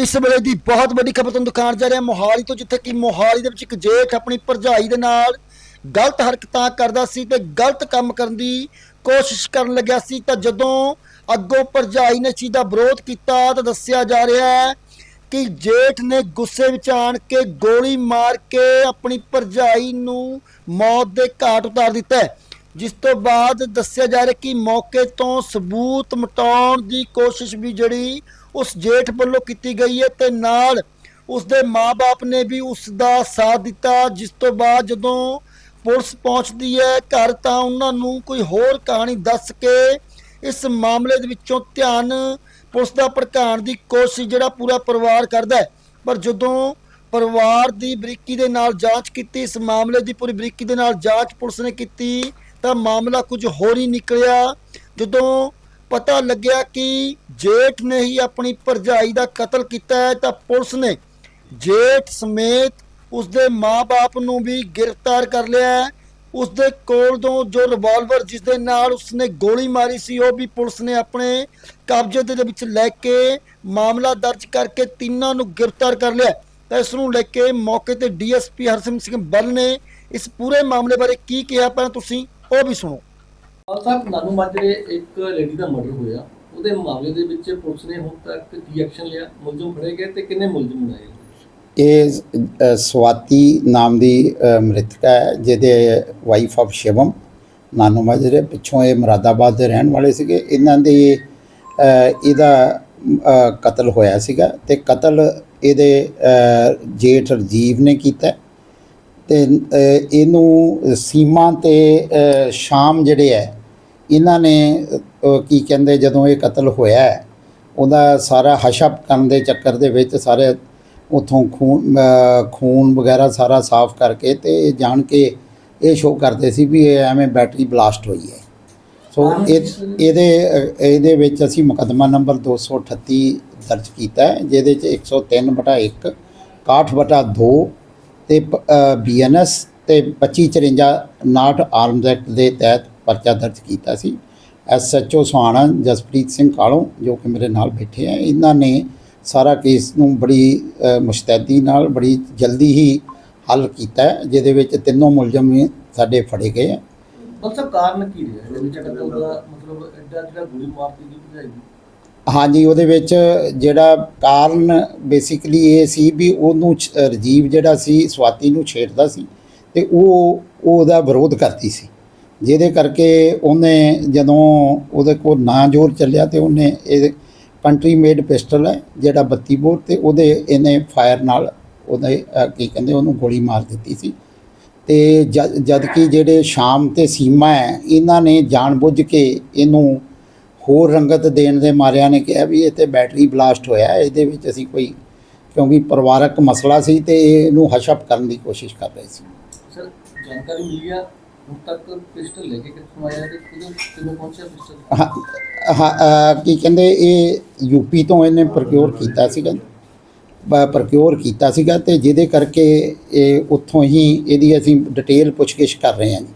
ਇਸ ਵੇਲੇ ਦੀ ਬਹੁਤ ਵੱਡੀ ਖਬਰ ਤੁਹਾਨੂੰ ਦਿਖਾਉਣ ਜਾ ਰਿਹਾ, ਮੋਹਾਲੀ ਤੋਂ ਜਿੱਥੇ ਕਿ ਮੋਹਾਲੀ ਦੇ ਵਿੱਚ ਇੱਕ ਜੇਠ ਆਪਣੀ ਭਰਜਾਈ ਦੇ ਨਾਲ ਗਲਤ ਹਰਕਤਾਂ ਕਰਦਾ ਸੀ ਤੇ ਗਲਤ ਕੰਮ ਕਰਨ ਦੀ ਕੋਸ਼ਿਸ਼ ਕਰਨ ਲੱਗਿਆ ਸੀ, ਤਾਂ ਜਦੋਂ ਅੱਗੋਂ ਭਰਜਾਈ ਨੇ ਚੀਜ਼ ਦਾ ਵਿਰੋਧ ਕੀਤਾ ਤਾਂ ਦੱਸਿਆ ਜਾ ਰਿਹਾ ਹੈ ਕਿ ਜੇਠ ਨੇ ਗੁੱਸੇ ਵਿੱਚ ਆਣ ਕੇ ਗੋਲੀ ਮਾਰ ਕੇ ਆਪਣੀ ਭਰਜਾਈ ਨੂੰ ਮੌਤ ਦੇ ਘਾਟ ਉਤਾਰ ਦਿੱਤਾ ਜਿਸ ਤੋਂ ਬਾਅਦ ਦੱਸਿਆ ਜਾ ਰਿਹਾ ਕਿ ਮੌਕੇ ਤੋਂ ਸਬੂਤ ਮਟਾਉਣ ਦੀ ਕੋਸ਼ਿਸ਼ ਵੀ ਜਿਹੜੀ ਉਸ ਜੇਠ ਵੱਲੋਂ ਕੀਤੀ ਗਈ ਹੈ ਤੇ ਨਾਲ ਉਸ ਦੇ ਮਾਪੇ ਨੇ ਵੀ ਉਸ ਦਾ ਸਾਥ ਦਿੱਤਾ, ਜਿਸ ਤੋਂ ਬਾਅਦ ਜਦੋਂ ਪੁਲਿਸ ਪਹੁੰਚਦੀ ਹੈ ਘਰ ਤਾਂ ਉਹਨਾਂ ਨੂੰ ਕੋਈ ਹੋਰ ਕਹਾਣੀ ਦੱਸ ਕੇ ਇਸ ਮਾਮਲੇ ਦੇ ਵਿੱਚੋਂ ਧਿਆਨ ਪੁਲਿਸ ਦਾ ਭੜਕਾਉਣ ਦੀ ਕੋਸ਼ਿਸ਼ ਜਿਹੜਾ ਪੂਰਾ ਪਰਿਵਾਰ ਕਰਦਾ ਹੈ। ਪਰ ਜਦੋਂ ਪਰਿਵਾਰ ਦੀ ਬਰੀਕੀ ਦੇ ਨਾਲ ਜਾਂਚ ਕੀਤੀ, ਇਸ ਮਾਮਲੇ ਦੀ ਪੂਰੀ ਬਰੀਕੀ ਦੇ ਨਾਲ ਜਾਂਚ ਪੁਲਿਸ ਨੇ ਕੀਤੀ ਤਾਂ ਮਾਮਲਾ ਕੁਝ ਹੋਰ ਹੀ ਨਿਕਲਿਆ। ਜਦੋਂ ਪਤਾ ਲੱਗਿਆ ਕਿ ਜੇਠ ਨੇ ਹੀ ਆਪਣੀ ਭਰਜਾਈ ਦਾ ਕਤਲ ਕੀਤਾ ਹੈ, ਤਾਂ ਪੁਲਿਸ ਨੇ ਜੇਠ ਸਮੇਤ ਉਸ ਦੇ ਮਾਪੇ ਨੂੰ ਵੀ ਗ੍ਰਿਫਤਾਰ ਕਰ ਲਿਆ ਹੈ। ਉਸ ਦੇ ਕੋਲ ਤੋਂ ਜੋ ਰਿਵਾਲਵਰ ਜਿਸ ਦੇ ਨਾਲ ਉਸਨੇ ਗੋਲੀ ਮਾਰੀ ਸੀ, ਉਹ ਵੀ ਪੁਲਿਸ ਨੇ ਆਪਣੇ ਕਬਜ਼ੇ ਦੇ ਵਿੱਚ ਲੈ ਕੇ ਮਾਮਲਾ ਦਰਜ ਕਰਕੇ ਤਿੰਨਾਂ ਨੂੰ ਗ੍ਰਿਫਤਾਰ ਕਰ ਲਿਆ ਤਾਂ ਇਸ ਨੂੰ ਲੈ ਕੇ ਮੌਕੇ ਤੇ ਡੀਐਸਪੀ ਹਰਸਿਮਰਤ ਸਿੰਘ ਬੱਲ ਨੇ ਇਸ ਪੂਰੇ ਮਾਮਲੇ ਬਾਰੇ ਕੀ ਕਿਹਾ, ਪਹਿਲਾਂ ਤੁਸੀਂ ਉਹ ਵੀ ਸੁਣੋ। ਸਾਹਿਬ ਨਾਨੂ ਮਾਜਰੇ ਇੱਕ ਲੇਡੀ ਦਾ ਮਰਡਰ ਹੋਇਆ। ਉਹਦੇ ਮਾਮਲੇ ਦੇ ਵਿੱਚ ਪੁਲਿਸ ਨੇ ਹੁਣ ਤੱਕ ਕੀ ਐਕਸ਼ਨ ਲਿਆ? ਮੁਲਜ਼ਮ ਫੜੇ ਗਏ ਤੇ ਕਿੰਨੇ ਮੁਲਜ਼ਮ ਬਣਾਏ? ਇਹ ਅ, ਸਵਾਤੀ ਨਾਮ ਦੀ ਅ, ਮ੍ਰਿਤਕਾ ਹੈ ਜਿਹਦੇ ਵਾਈਫ ਆਫ ਸ਼ਿਵਮ ਨਾਨੂ ਮਾਜਰੇ ਪਿੱਛੋਂ ਇਹ ਮੁਰਾਦਾਬਾਦ ਦੇ ਰਹਿਣ ਵਾਲੇ ਸੀਗੇ। ਇਹਨਾਂ ਦੇ ਅ, ਇਹਦਾ ਅ, ਕਤਲ ਹੋਇਆ ਸੀਗਾ ਤੇ ਕਤਲ ਇਹਦੇ ਅ, ਜੇਠ ਰਜੀਵ ਨੇ ਕੀਤਾ। ਤੇ ਇਹਨੂੰ ਸੀਮਾ ਤੇ ਸ਼ਾਮ ਜਿਹੜੇ ਹੈ ਇਹਨਾਂ ਨੇ ਕੀ ਕਹਿੰਦੇ ਜਦੋਂ ਇਹ ਕਤਲ ਹੋਇਆ ਉਹਦਾ ਸਾਰਾ ਹਸ਼ਪ ਕਰਨ ਦੇ ਚੱਕਰ ਦੇ ਵਿੱਚ ਸਾਰੇ ਉਥੋਂ ਖੂਨ ਖੂਨ ਵਗੈਰਾ ਸਾਰਾ ਸਾਫ਼ ਕਰਕੇ ਤੇ ਜਾਣ ਕੇ ਇਹ ਸ਼ੋਅ ਕਰਦੇ ਸੀ ਵੀ ਇਹ ਐਵੇਂ ਬੈਟਰੀ ਬਲਾਸਟ ਹੋਈ ਹੈ ਸੋ ਇਹ ਇਹਦੇ ਇਹਦੇ ਵਿੱਚ ਅਸੀਂ ਮੁਕੱਦਮਾ ਨੰਬਰ 238 ਦਰਜ ਕੀਤਾ ਹੈ ਜਿਹਦੇ ਚ 103 ਬਟਾ 1 61 ਬਟਾ 2 ਤੇ ਬੀਐਨਐਸ ਤੇ 2554 ਨਾਟ ਆਰਮਜ਼ ਐਕਟ ਦੇ ਤਹਿਤ ਪਰਚਾ ਦਰਜ ਕੀਤਾ ਸੀ। ਐਸਐਚਓ ਸੁਹਾਣਾ ਜਸਪ੍ਰੀਤ ਸਿੰਘ ਕਾਲੋਂ, ਜੋ ਕਿ ਮੇਰੇ ਨਾਲ ਬੈਠੇ ਆ, ਇਹਨਾਂ ਨੇ ਸਾਰਾ ਕੇਸ ਨੂੰ ਬੜੀ ਮੁਸਤੈਦੀ ਨਾਲ ਬੜੀ ਜਲਦੀ ਹੀ ਹੱਲ ਕੀਤਾ ਜਿਹਦੇ ਵਿੱਚ ਤਿੰਨੋਂ ਮੁਲਜ਼ਮ ਸਾਡੇ ਫੜੇ ਗਏ ਆ। ਮਤਲਬ ਕਾਰਨ ਕੀ ਰਿਹਾ? ਇਹਦੇ ਵਿੱਚ ਕਤਲ ਦਾ ਮਤਲਬ ਐਡਾ ਜਿਹੜਾ ਗੋਲੀ ਮਾਰਤੀ ਦੀ ਭਜਾਈ ਹਾਂਜੀ, ਉਹਦੇ ਵਿੱਚ ਜਿਹੜਾ ਕਾਰਨ ਬੇਸਿਕਲੀ ਇਹ ਸੀ ਵੀ ਉਹਨੂੰ ਛ- ਰਜੀਵ ਜਿਹੜਾ ਸੀ, ਸਵਾਤੀ ਨੂੰ ਛੇੜਦਾ ਸੀ ਤੇ ਉਹ, ਉਹਦਾ ਵਿਰੋਧ ਕਰਦੀ ਸੀ। ਜਿਹਦੇ ਕਰਕੇ ਉਹਨੇ ਜਦੋਂ ਉਹਦੇ ਕੋਲ ਨਾ ਜ਼ੋਰ ਚੱਲਿਆ ਤੇ ਉਹਨੇ ਇਹ ਕੰਟਰੀ ਮੇਡ ਪਿਸਟਲ ਹੈ, ਜਿਹੜਾ 32 ਬੋਰ ਤੇ ਉਹਦੇ ਇਹਨੇ ਫਾਇਰ ਨਾਲ ਉਹਦੇ ਕੀ ਕਹਿੰਦੇ ਉਹਨੂੰ ਗੋਲੀ ਮਾਰ ਦਿੱਤੀ ਸੀ। ਤੇ ਜਦ ਜਦ ਕਿ ਜਿਹੜੇ ਸ਼ਾਮ ਤੇ ਸੀਮਾ ਹੈ, ਇਹਨਾਂ ਨੇ ਜਾਣਬੁੱਝ ਕੇ ਇਹਨੂੰ ਹੋਰ ਰੰਗਤ ਦੇਣ ਦੇ ਮਾਰਿਆਂ ਨੇ ਕਿਹਾ ਵੀ ਇਹ ਤੇ ਬੈਟਰੀ ਬਲਾਸਟ ਹੋਇਆ ਇਹਦੇ ਵਿੱਚ ਅਸੀਂ ਕੋਈ ਕਿਉਂਕਿ ਪਰਿਵਾਰਕ ਮਸਲਾ ਸੀ ਤੇ ਇਹਨੂੰ ਹਸ਼ਪ ਕਰਨ ਦੀ ਕੋਸ਼ਿਸ਼ ਕਰ ਰਹੇ ਸੀ। ਸਰ ਜਾਣਕਾਰੀ ਮਿਲੀ ਆ ਹੁਣ ਤੱਕ ਪਿਸਟਲ ਲੈ ਕੇ ਕਿੱਥੋਂ ਆਇਆ ਤੇ ਕਿਦੋਂ ਕਿਦੋਂ ਪਹੁੰਚਿਆ ਪਿਸਟਲ? ਹਾਂ ਹਾਂ, ਅਹ, ਕੀ ਕਹਿੰਦੇ ਇਹ ਯੂਪੀ ਤੋਂ ਇਹਨੇ ਪ੍ਰੋਕਿਉਰ ਕੀਤਾ ਸੀਗਾ। ਪ੍ਰੋਕਿਉਰ ਕੀਤਾ ਸੀਗਾ ਤੇ ਜਿਹਦੇ ਕਰਕੇ ਇਹ ਉੱਥੋਂ ਹੀ ਇਹਦੀ ਅਸੀਂ ਡਿਟੇਲ ਪੁੱਛਗਿੱਛ ਕਰ ਰਹੇ ਹਾਂ ਜੀ।